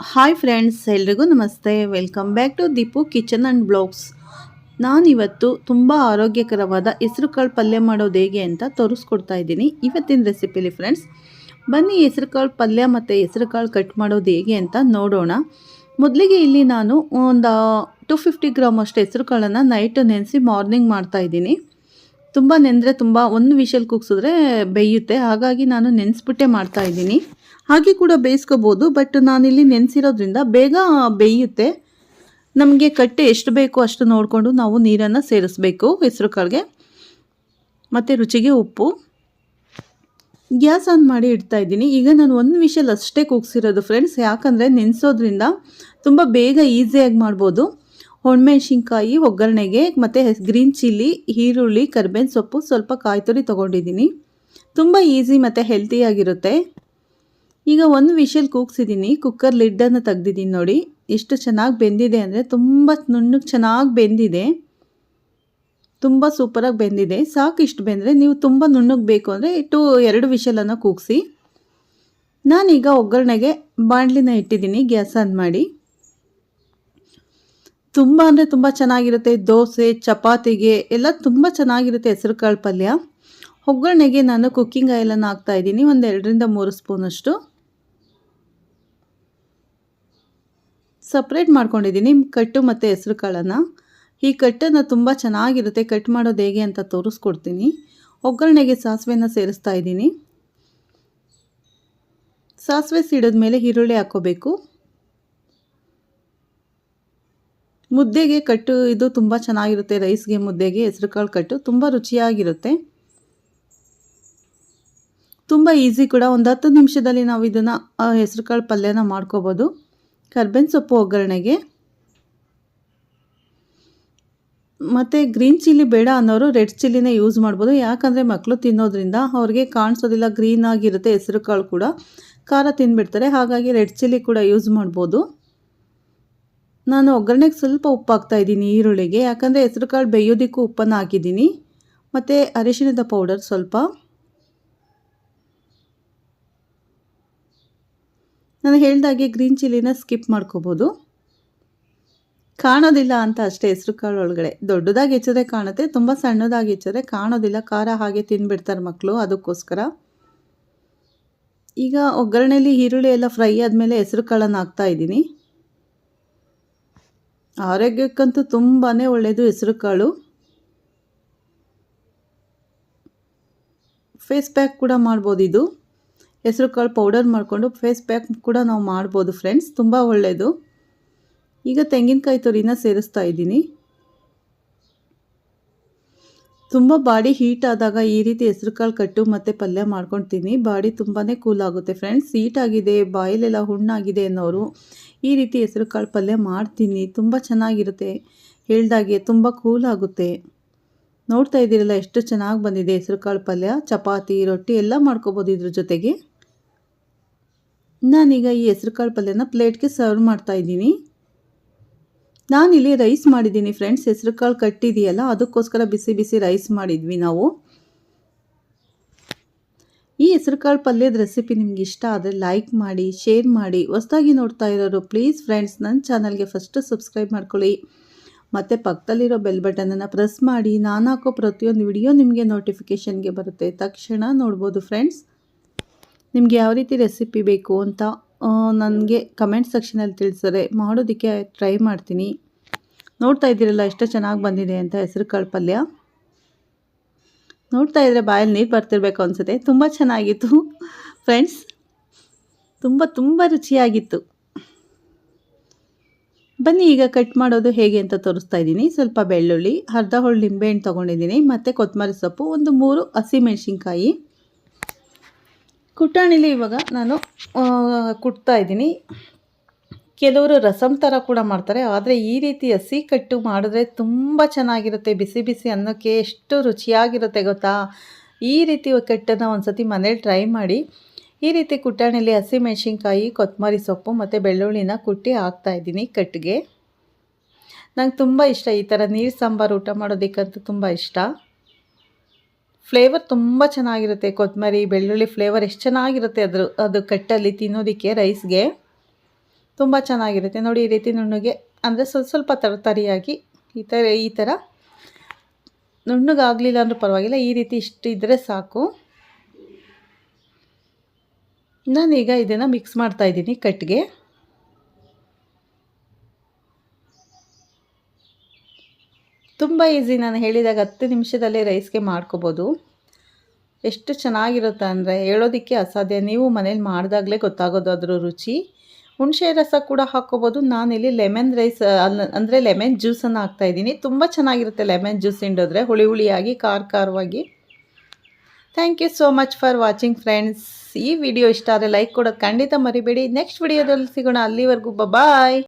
Hi friends ಎಲ್ರಿಗೂ ನಮಸ್ತೆ. Welcome back to Deepu kitchen and blogs ನಾನಿವತ್ತು ತುಂಬ ಆರೋಗ್ಯಕರವಾದ ಹೆಸರು ಕಾಳು ಪಲ್ಯ ಮಾಡೋದು ಹೇಗೆ ಅಂತ ತೋರಿಸ್ಕೊಡ್ತಾ ಇದ್ದೀನಿ. ಇವತ್ತಿನ ರೆಸಿಪಿಲಿ ಫ್ರೆಂಡ್ಸ್ ಬನ್ನಿ ಹೆಸರು ಕಾಳು ಪಲ್ಯ ಮತ್ತು ಹೆಸರು ಕಾಳು ಕಟ್ ಮಾಡೋದು ಹೇಗೆ ಅಂತ ನೋಡೋಣ. ಮೊದಲಿಗೆ ಇಲ್ಲಿ ನಾನು ಒಂದು ಟು ಫಿಫ್ಟಿ ಗ್ರಾಮ್ ಅಷ್ಟು ಹೆಸರು ಕಾಳನ್ನು ನೈಟ್ ನೆನೆಸಿ ಮಾರ್ನಿಂಗ್ ಮಾಡ್ತಾಯಿದ್ದೀನಿ ತುಂಬ ನೆಂದರೆ ತುಂಬ ಒಂದು ವಿಷಲ್ ಕೂಗ್ಸಿದ್ರೆ ಬೇಯುತ್ತೆ. ಹಾಗಾಗಿ ನಾನು ನೆನೆಸ್ಬಿಟ್ಟೆ ಮಾಡ್ತಾಯಿದ್ದೀನಿ ಹಾಗೆ ಕೂಡ ಬೇಯಿಸ್ಕೋಬೋದು, ಬಟ್ ನಾನಿಲ್ಲಿ ನೆನೆಸಿರೋದ್ರಿಂದ ಬೇಗ ಬೇಯುತ್ತೆ. ನಮಗೆ ಕಟ್ಟೆ ಎಷ್ಟು ಬೇಕೋ ಅಷ್ಟು ನೋಡಿಕೊಂಡು ನಾವು ನೀರನ್ನು ಸೇರಿಸ್ಬೇಕು ಹೆಸರು ಕಾಳಿಗೆ. ಮತ್ತು ರುಚಿಗೆ ಉಪ್ಪು. ಗ್ಯಾಸ್ ಆನ್ ಮಾಡಿ ಇಡ್ತಾ ಇದ್ದೀನಿ. ಈಗ ನಾನು ಒಂದು ವಿಷಲ್ ಅಷ್ಟೇ ಕೂಗ್ಸಿರೋದು, ಫ್ರೆಂಡ್ಸ್. ಯಾಕಂದರೆ ನೆನೆಸೋದ್ರಿಂದ ತುಂಬ ಬೇಗ ಈಸಿಯಾಗಿ ಮಾಡ್ಬೋದು. ಒಣಮೆಣ್ಸಿನ್ಕಾಯಿ ಒಗ್ಗರಣೆಗೆ, ಮತ್ತು ಗ್ರೀನ್ ಚಿಲ್ಲಿ, ಈರುಳ್ಳಿ, ಕರ್ಬೇವಿನ ಸೊಪ್ಪು ಸ್ವಲ್ಪ ಕಾಯಿ ತುರಿ ತೊಗೊಂಡಿದ್ದೀನಿ. ತುಂಬ ಈಸಿ ಮತ್ತು ಹೆಲ್ತಿಯಾಗಿರುತ್ತೆ ಈಗ ಒಂದು ವಿಷಲ್ ಕೂಗ್ಸಿದ್ದೀನಿ. ಕುಕ್ಕರ್ ಲಿಡ್ಡನ್ನು ತೆಗ್ದಿದ್ದೀನಿ ನೋಡಿ. ಎಷ್ಟು ಚೆನ್ನಾಗಿ ಬೆಂದಿದೆ ಅಂದರೆ ತುಂಬ ನುಣ್ಣಗೆ ಚೆನ್ನಾಗಿ ಬೆಂದಿದೆ. ತುಂಬ ಸೂಪರಾಗಿ ಬೆಂದಿದೆ. ಸಾಕು ಇಷ್ಟು ಬೆಂದರೆ ನೀವು ತುಂಬ ನುಣ್ಣಗೆ ಬೇಕು ಅಂದರೆ ಇಟ್ಟು ಎರಡು ವಿಷಲನ್ನು ಕೂಗಿಸಿ. ನಾನೀಗ ಒಗ್ಗರಣೆಗೆ ಬಾಣಲಿನ ಇಟ್ಟಿದ್ದೀನಿ. ಗ್ಯಾಸ್ ಆನ್ ಮಾಡಿ. ತುಂಬ ಅಂದರೆ ತುಂಬ ಚೆನ್ನಾಗಿರುತ್ತೆ. ದೋಸೆ, ಚಪಾತಿಗೆ ಎಲ್ಲ ತುಂಬ ಚೆನ್ನಾಗಿರುತ್ತೆ ಹೆಸರುಕಾಳು ಪಲ್ಯ. ಒಗ್ಗರಣೆಗೆ ನಾನು ಕುಕ್ಕಿಂಗ್ ಆಯಿಲನ್ನು ಹಾಕ್ತಾಯಿದ್ದೀನಿ ಒಂದು ಎರಡರಿಂದ ಮೂರು ಸ್ಪೂನಷ್ಟು ಸಪ್ರೇಟ್ ಮಾಡ್ಕೊಂಡಿದ್ದೀನಿ ಕಟ್ಟು ಮತ್ತು ಹೆಸ್ರು ಕಾಳನ್ನು. ಈ ಕಟ್ಟನ್ನು ತುಂಬ ಚೆನ್ನಾಗಿರುತ್ತೆ. ಕಟ್ ಮಾಡೋದು ಹೇಗೆ ಅಂತ ತೋರಿಸ್ಕೊಡ್ತೀನಿ. ಒಗ್ಗರಣೆಗೆ ಸಾಸಿವೆನ ಸೇರಿಸ್ತಾ ಇದ್ದೀನಿ. ಸಾಸಿವೆ ಸಿಡಿದ ಮೇಲೆ ಈರುಳ್ಳಿ ಹಾಕ್ಕೋಬೇಕು ಮುದ್ದೆಗೆ ಕಟ್ಟು ಇದು ತುಂಬ ಚೆನ್ನಾಗಿರುತ್ತೆ, ರೈಸ್ಗೆ ಮುದ್ದೆಗೆ ಹೆಸ್ರು ಕಾಳು ಕಟ್ಟು ತುಂಬ ರುಚಿಯಾಗಿರುತ್ತೆ. ತುಂಬ ಈಸಿ ಕೂಡ ಒಂದು ಹತ್ತು ನಿಮಿಷದಲ್ಲಿ ನಾವು ಇದನ್ನು ಹೆಸ್ರು ಕಾಳು ಪಲ್ಯನ ಮಾಡ್ಕೋಬೋದು. ಕರ್ಬೇವಿನ ಸೊಪ್ಪು ಒಗ್ಗರಣೆಗೆ. ಮತ್ತು ಗ್ರೀನ್ ಚಿಲ್ಲಿ ಬೇಡ ಅನ್ನೋರು ರೆಡ್ ಚಿಲ್ಲಿನೇ ಯೂಸ್ ಮಾಡ್ಬೋದು. ಯಾಕಂದರೆ ಮಕ್ಕಳು ತಿನ್ನೋದ್ರಿಂದ ಅವ್ರಿಗೆ ಕಾಣಿಸೋದಿಲ್ಲ, ಗ್ರೀನ್ ಆಗಿರುತ್ತೆ ಹೆಸರು ಕಾಳು ಕೂಡ. ಖಾರ ತಿಂದುಬಿಡ್ತಾರೆ ಹಾಗಾಗಿ ರೆಡ್ ಚಿಲ್ಲಿ ಕೂಡ ಯೂಸ್ ಮಾಡ್ಬೋದು. ನಾನು ಒಗ್ಗರಣೆಗೆ ಸ್ವಲ್ಪ ಉಪ್ಪು ಹಾಕ್ತಾ ಇದ್ದೀನಿ ಈರುಳ್ಳಿಗೆ, ಯಾಕಂದರೆ ಹೆಸರು ಕಾಳು ಬೇಯೋದಕ್ಕೂ ಉಪ್ಪನ್ನು ಹಾಕಿದ್ದೀನಿ. ಮತ್ತು ಅರಿಶಿಣದ ಪೌಡರ್ ಸ್ವಲ್ಪ. ನಾನು ಹೇಳ್ದಾಗೆ ಗ್ರೀನ್ ಚಿಲ್ಲಿನ ಸ್ಕಿಪ್ ಮಾಡ್ಕೋಬೋದು. ಕಾಣೋದಿಲ್ಲ ಅಂತ ಅಷ್ಟೇ ಹೆಸರು ಕಾಳು ಒಳಗಡೆ. ದೊಡ್ಡದಾಗಿ ಹೆಚ್ಚಿದ್ರೆ ಕಾಣುತ್ತೆ, ತುಂಬ ಸಣ್ಣದಾಗಿ ಹೆಚ್ಚಿದ್ರೆ ಕಾಣೋದಿಲ್ಲ. ಖಾರ ಹಾಗೆ ತಿಂದುಬಿಡ್ತಾರೆ ಮಕ್ಕಳು ಅದಕ್ಕೋಸ್ಕರ. ಈಗ ಒಗ್ಗರಣೆಯಲ್ಲಿ ಈರುಳ್ಳಿ ಎಲ್ಲ ಫ್ರೈ ಆದಮೇಲೆ ಹೆಸರು ಕಾಳನ್ನು ಹಾಕ್ತಾ ಇದ್ದೀನಿ. ಆರೋಗ್ಯಕ್ಕಂತೂ ತುಂಬಾ ಒಳ್ಳೆಯದು ಹೆಸರುಕಾಳು ಫೇಸ್ ಪ್ಯಾಕ್ ಕೂಡ ಮಾಡ್ಬೋದು ಇದು. ಹೆಸರು ಕಾಳು ಪೌಡರ್ ಮಾಡಿಕೊಂಡು ಫೇಸ್ ಪ್ಯಾಕ್ ಕೂಡ ನಾವು ಮಾಡ್ಬೋದು ಫ್ರೆಂಡ್ಸ್ ತುಂಬ ಒಳ್ಳೆಯದು ಈಗ ತೆಂಗಿನಕಾಯಿ ತುರಿನ ಸೇರಿಸ್ತಾ ಇದ್ದೀನಿ. ತುಂಬ ಬಾಡಿ ಹೀಟ್ ಆದಾಗ ಈ ರೀತಿ ಹೆಸರು ಕಾಳು ಕಟ್ಟು ಮತ್ತು ಪಲ್ಯ ಮಾಡ್ಕೊಳ್ತೀನಿ ಬಾಡಿ ತುಂಬಾ ಕೂಲ್ ಆಗುತ್ತೆ ಫ್ರೆಂಡ್ಸ್. ಹೀಟ್ ಆಗಿದೆ, ಬಾಯಲೆಲ್ಲ ಹುಣ್ಣಾಗಿದೆ ಅನ್ನೋರು ಈ ರೀತಿ ಹೆಸರು ಕಾಳು ಪಲ್ಯ ಮಾಡ್ತೀನಿ. ತುಂಬ ಚೆನ್ನಾಗಿರುತ್ತೆ. ಹೇಳ್ದಾಗೆ ತುಂಬ ಕೂಲ್ ಆಗುತ್ತೆ. ನೋಡ್ತಾ ಇದ್ದೀರಲ್ಲ, ಎಷ್ಟು ಚೆನ್ನಾಗಿ ಬಂದಿದೆ ಹೆಸರು ಕಾಳು ಪಲ್ಯ. ಚಪಾತಿ, ರೊಟ್ಟಿ ಎಲ್ಲ ಮಾಡ್ಕೋಬೋದು ಇದ್ರ ಜೊತೆಗೆ. ನಾನೀಗ ಈ ಹೆಸ್ರು ಕಾಳು ಪಲ್ಯನ ಪ್ಲೇಟ್ಗೆ ಸರ್ವ್ ಮಾಡ್ತಾ ಇದ್ದೀನಿ. ನಾನಿಲ್ಲಿ ರೈಸ್ ಮಾಡಿದ್ದೀನಿ ಫ್ರೆಂಡ್ಸ್ ಹೆಸರು ಕಾಳು ಕಟ್ಟಿದೆಯಲ್ಲ, ಅದಕ್ಕೋಸ್ಕರ ಬಿಸಿ ಬಿಸಿ ರೈಸ್ ಮಾಡಿದ್ವಿ ನಾವು. ಈ ಹೆಸ್ರು ಕಾಳು ಪಲ್ಯದ ರೆಸಿಪಿ ನಿಮ್ಗೆ ಇಷ್ಟ ಆದರೆ ಲೈಕ್ ಮಾಡಿ ಶೇರ್ ಮಾಡಿ, ಹೊಸದಾಗಿ ನೋಡ್ತಾ ಇರೋರು ಪ್ಲೀಸ್ ಫ್ರೆಂಡ್ಸ್ ನನ್ನ ಚಾನಲ್ಗೆ ಫಸ್ಟು ಸಬ್ಸ್ಕ್ರೈಬ್ ಮಾಡ್ಕೊಳ್ಳಿ. ಮತ್ತು ಪಕ್ಕದಲ್ಲಿರೋ ಬೆಲ್ ಬಟನನ್ನು ಪ್ರೆಸ್ ಮಾಡಿ, ನಾನು ಹಾಕೋ ಪ್ರತಿಯೊಂದು ವಿಡಿಯೋ ನಿಮಗೆ ನೋಟಿಫಿಕೇಷನ್ಗೆ ಬರುತ್ತೆ. ತಕ್ಷಣ ನೋಡ್ಬೋದು ಫ್ರೆಂಡ್ಸ್ ನಿಮಗೆ ಯಾವ ರೀತಿ ರೆಸಿಪಿ ಬೇಕು ಅಂತ ನನಗೆ ಕಮೆಂಟ್ ಸೆಕ್ಷನಲ್ಲಿ ತಿಳಿಸಿದ್ರೆ ಮಾಡೋದಕ್ಕೆ ಟ್ರೈ ಮಾಡ್ತೀನಿ. ನೋಡ್ತಾ ಇದ್ದೀರಲ್ಲ, ಎಷ್ಟು ಚೆನ್ನಾಗಿ ಬಂದಿದೆ ಅಂತ ಹೆಸರು ಕಾಳು ಪಲ್ಯ ನೋಡ್ತಾ ಇದ್ದರೆ ಬಾಯಲ್ಲಿ ನೀರು ಬರ್ತಿರ್ಬೇಕು ಅನಿಸುತ್ತೆ. ತುಂಬ ಚೆನ್ನಾಗಿತ್ತು. ಫ್ರೆಂಡ್ಸ್ ತುಂಬ ತುಂಬ ರುಚಿಯಾಗಿತ್ತು. ಬನ್ನಿ, ಈಗ ಕಟ್ ಮಾಡೋದು ಹೇಗೆ ಅಂತ ತೋರಿಸ್ತಾ ಇದ್ದೀನಿ. ಸ್ವಲ್ಪ ಬೆಳ್ಳುಳ್ಳಿ, ಅರ್ಧ ಹೋಳು ನಿಂಬೆಹಣ್ಣು ತೊಗೊಂಡಿದ್ದೀನಿ. ಮತ್ತು ಕೊತ್ತಂಬರಿ ಸೊಪ್ಪು, ಒಂದು ಮೂರು ಹಸಿಮೆಣ್ಸಿನ್ಕಾಯಿ ಕುಟ್ಟಾಣಿಲಿ ಇವಾಗ ನಾನು ಕುಟ್ತಾ ಇದ್ದೀನಿ. ಕೆಲವರು ರಸಮ್ ಥರ ಕೂಡ ಮಾಡ್ತಾರೆ, ಆದರೆ ಈ ರೀತಿ ಹಸಿ ಕಟ್ಟು ಮಾಡಿದ್ರೆ ತುಂಬ ಚೆನ್ನಾಗಿರುತ್ತೆ, ಬಿಸಿ ಬಿಸಿ ಅನ್ನೋಕ್ಕೆ ಎಷ್ಟು ರುಚಿಯಾಗಿರುತ್ತೆ ಗೊತ್ತಾ? ಈ ರೀತಿ ಕಟ್ಟನ್ನು ಒಂದು ಸತಿ ಮನೇಲಿ ಟ್ರೈ ಮಾಡಿ. ಈ ರೀತಿ ಕುಟಾಣಿಲಿ ಹಸಿ ಮೆಣಸಿನ್ಕಾಯಿ ಕೊತ್ತಂಬರಿ ಸೊಪ್ಪು ಮತ್ತು ಬೆಳ್ಳುಳ್ಳಿನ ಕುಟ್ಟಿ ಹಾಕ್ತಾಯಿದ್ದೀನಿ ಕಟ್ಟಿಗೆ. ನಂಗೆ ತುಂಬ ಇಷ್ಟ ಈ ಥರ ನೀರು ಸಾಂಬಾರು ಊಟ ಮಾಡೋದಕ್ಕಂತೂ ತುಂಬ ಇಷ್ಟ. ಫ್ಲೇವರ್ ತುಂಬ ಚೆನ್ನಾಗಿರುತ್ತೆ. ಕೊತ್ತಂಬರಿ ಬೆಳ್ಳುಳ್ಳಿ ಫ್ಲೇವರ್ ಎಷ್ಟು ಚೆನ್ನಾಗಿರುತ್ತೆ ಅದ್ರ, ಅದು ಕಟ್ಟಲ್ಲಿ ತಿನ್ನೋದಕ್ಕೆ ರೈಸ್ಗೆ. ತುಂಬ ಚೆನ್ನಾಗಿರುತ್ತೆ. ನೋಡಿ, ಈ ರೀತಿ ನುಣ್ಣಗೆ, ಅಂದರೆ ಸ್ವಲ್ಪ ಸ್ವಲ್ಪ ತರತರಿಯಾಗಿ ಈ ಥರ ಈ ಥರ ನುಣ್ಣಗಾಗಲಿಲ್ಲ ಅಂದರೂ ಪರವಾಗಿಲ್ಲ, ಈ ರೀತಿ ಇಷ್ಟು ಇದ್ದರೆ ಸಾಕು. ನಾನೀಗ ಇದನ್ನು ಮಿಕ್ಸ್ ಮಾಡ್ತಾ ಇದ್ದೀನಿ ಕಟ್ಗೆ. ತುಂಬ ಈಸಿ ನಾನು ಹೇಳಿದಾಗ ಹತ್ತು ನಿಮಿಷದಲ್ಲೇ ರೈಸ್ಗೆ ಮಾಡ್ಕೋಬೋದು. ಎಷ್ಟು ಚೆನ್ನಾಗಿರುತ್ತೆ ಅಂದರೆ ಹೇಳೋದಕ್ಕೆ ಅಸಾಧ್ಯ. ನೀವು ಮನೇಲಿ ಮಾಡಿದಾಗಲೇ ಗೊತ್ತಾಗೋದು ಅದರ ರುಚಿ. ಹುಣಸೆ ರಸ ಕೂಡ ಹಾಕ್ಕೋಬೋದು. ನಾನಿಲ್ಲಿ ಲೆಮನ್ ರೈಸ್ ಅಂದರೆ ಲೆಮನ್ ಜ್ಯೂಸನ್ನು ಹಾಕ್ತಾಯಿದ್ದೀನಿ ತುಂಬ ಚೆನ್ನಾಗಿರುತ್ತೆ ಲೆಮನ್ ಜ್ಯೂಸ್ ಹಿಂಡಿದ್ರೆ. ಹುಳಿ ಹುಳಿಯಾಗಿ, ಖಾರ ಖಾರವಾಗಿ. Thank you so much for watching friends ಈ ವಿಡಿಯೋ ಇಷ್ಟ ಆದರೆ ಲೈಕ್ ಕೊಡೋದು ಖಂಡಿತ ಮರಿಬೇಡಿ. ನೆಕ್ಸ್ಟ್ ವಿಡಿಯೋದಲ್ಲಿ ಸಿಗೋಣ. ಅಲ್ಲಿವರೆಗೂ ಬಾಯ್